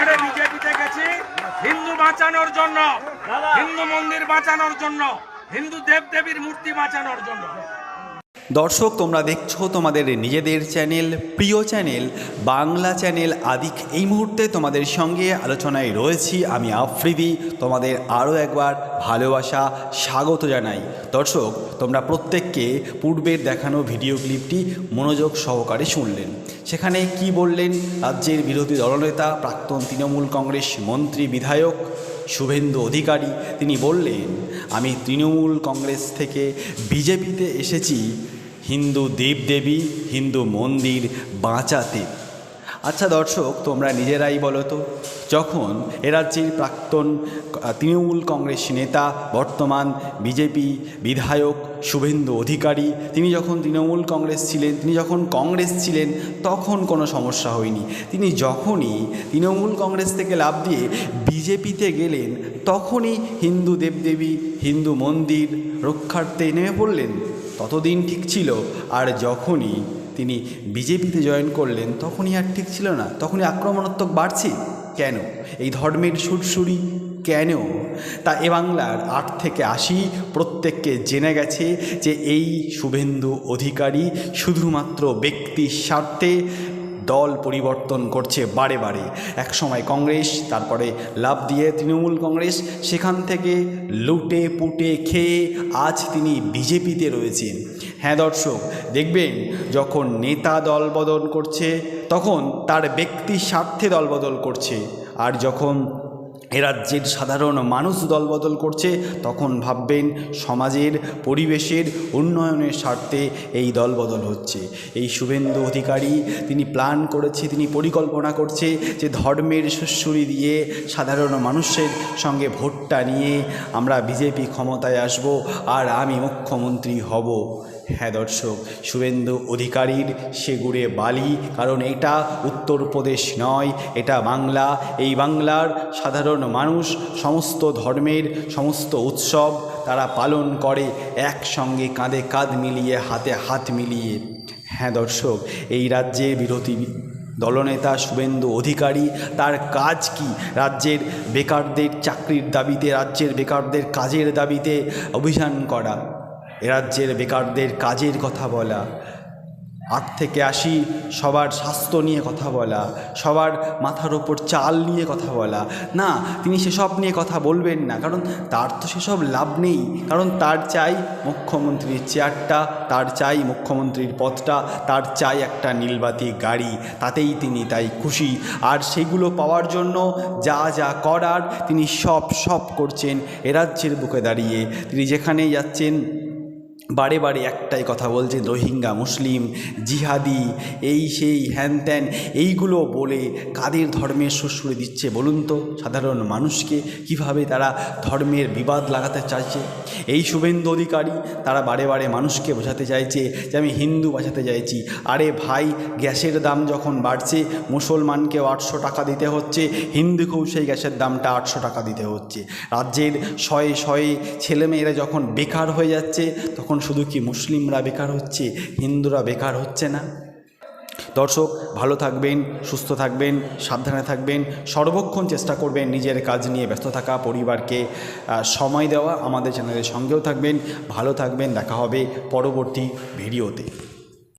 ছেড়ে বিজেপিতে গেছি। হিন্দু বাঁচানোর জন্য হিন্দু মন্দির বাঁচানোর জন্য হিন্দু দেবদেবীর মূর্তি বাঁচানোর জন্য। দর্শক, তোমরা দেখছ তোমাদের নিজেদের চ্যানেল, প্রিয় চ্যানেল, বাংলা চ্যানেল আদিক এই মুহূর্তে তোমাদের সঙ্গে আলোচনায় রয়েছি আমি আফ্রিদি। তোমাদের আরও একবার ভালোবাসা, স্বাগত জানাই। দর্শক, তোমরা প্রত্যেককে পূর্বের দেখানো ভিডিও ক্লিপটি মনোযোগ সহকারে শুনলেন। সেখানে কি বললেন? রাজ্যের বিরোধী দলনেতা, প্রাক্তন তৃণমূল কংগ্রেস মন্ত্রী বিধায়ক শুভেন্দু অধিকারী, তিনি বললেন, আমি তৃণমূল কংগ্রেস থেকে বিজেপিতে এসেছি। হিন্দু দেবদেবী হিন্দু মন্দির বাঁচাতে। আচ্ছা দর্শক, তোমরা নিজেরাই বলো তো, যখন এ রাজ্যের প্রাক্তন তৃণমূল কংগ্রেস নেতা, বর্তমান বিজেপি বিধায়ক শুভেন্দু অধিকারী, তিনি যখন তৃণমূল কংগ্রেস ছিলেন, তিনি যখন কংগ্রেস ছিলেন, তখন কোনো সমস্যা হয়নি। তিনি যখনই তৃণমূল কংগ্রেস থেকে লাভ দিয়ে বিজেপিতে গেলেন, তখনই হিন্দু দেবদেবী, হিন্দু মন্দির রক্ষার্থে নেমে পড়লেন। ততদিন ঠিক ছিল, আর যখনই তিনি বিজেপিতে জয়েন করলেন, তখনই আর ঠিক ছিল না। তখনই আক্রমণাত্মক বাড়ছে। কেন? এই ধর্মের সুরসুরি কেন? তা এ বাংলার আট থেকে আশি প্রত্যেককে জেনে গেছে যে এই শুভেন্দু অধিকারী শুধুমাত্র ব্যক্তির স্বার্থে দল পরিবর্তন করছে বারে বারে। একসময় কংগ্রেস, তারপরে লাভ দিয়ে তৃণমূল কংগ্রেস, সেখান থেকে লুটে পুটে খেয়ে আজ তিনি বিজেপিতে রয়েছেন। হ্যাঁ দর্শক, দেখবেন যখন নেতা দলবদল করছে, তখন তার ব্যক্তি স্বার্থে দলবদল করছে। আর যখন রাজ্যের সাধারণ মানুষ দলবদল করছে, তখন ভাববেন সমাজের, পরিবেশের উন্নয়নের স্বার্থে এই দলবদল হচ্ছে। এই শুভেন্দু অধিকারী তিনি প্ল্যান করেছে, তিনি পরিকল্পনা করছে যে ধর্মের সুশ্রুরি দিয়ে সাধারণ মানুষের সঙ্গে ভোটটা নিয়ে আমরা বিজেপি ক্ষমতায় আসব আর আমি মুখ্যমন্ত্রী হব। হ্যাঁ দর্শক, শুভেন্দু অধিকারীর সেগুড়ে বালি, কারণ এটা উত্তরপ্রদেশ নয়, এটা বাংলা। এই বাংলার সাধারণ মানুষ, সমস্ত ধর্মের, সমস্ত উৎসব তারা পালন করে, একসঙ্গে কাঁধে কাঁধ মিলিয়ে, হাতে হাত মিলিয়ে। হ্যাঁ দর্শক, এই রাজ্যে বিরোধী দলনেতা শুভেন্দু অধিকারী, তার কাজ কি? রাজ্যের বেকারদের চাকরির দাবিতে, রাজ্যের বেকারদের কাজের দাবিতে অভিযান করা। রাজ্যের বেকারদের কাজের কথা বলা। আট থেকে আশি, সবার স্বাস্থ্য নিয়ে কথা বলা, সবার মাথার ওপর চাল নিয়ে কথা বলা। না, তিনি সেসব নিয়ে কথা বলবেন না, কারণ তার তো সেসব লাভ নেই। কারণ তার চাই মুখ্যমন্ত্রীর চেয়ারটা, তার চাই মুখ্যমন্ত্রীর পদটা, তার চাই একটা নীলবাতি গাড়ি, তাতেই তিনি তাই খুশি। আর সেগুলো পাওয়ার জন্য যা যা করার তিনি সব সব করছেন এরাজ্যের বুকে দাঁড়িয়ে। তিনি যেখানেই যাচ্ছেন বারে বারে একটাই কথা বলছেন রোহিঙ্গা, মুসলিম, জিহাদি, এই সেই, হ্যান ত্যান, এইগুলো বলে কাদের ধর্মের শ্বশুরে দিচ্ছে বলুন তো? সাধারণ মানুষকে কীভাবে তারা ধর্মের বিবাদ লাগাতে চাইছে? এই শুভেন্দু অধিকারী তারা বারে বারে মানুষকে বোঝাতে চাইছে যে, আমি হিন্দু বাঁচাতে চাইছি। আরে ভাই, গ্যাসের দাম যখন বাড়ছে, মুসলমানকেও আটশো টাকা দিতে হচ্ছে, হিন্দুকেও সেই গ্যাসের দামটা আটশো টাকা দিতে হচ্ছে। রাজ্যের শয়ে শয়ে ছেলেমেয়েরা যখন বেকার হয়ে যাচ্ছে, তখন শুধু কি মুসলিমরা বেকার হচ্ছে? হিন্দুরা বেকার হচ্ছে না? দর্শক, ভালো থাকবেন, সুস্থ থাকবেন, সাবধানে থাকবেন, সর্বক্ষণ চেষ্টা করবেন নিজের কাজ নিয়ে ব্যস্ত থাকা পরিবারকে সময় দেওয়া আমাদের চ্যানেলের সঙ্গেও থাকবেন, ভালো থাকবেন, দেখা হবে পরবর্তী ভিডিওতে।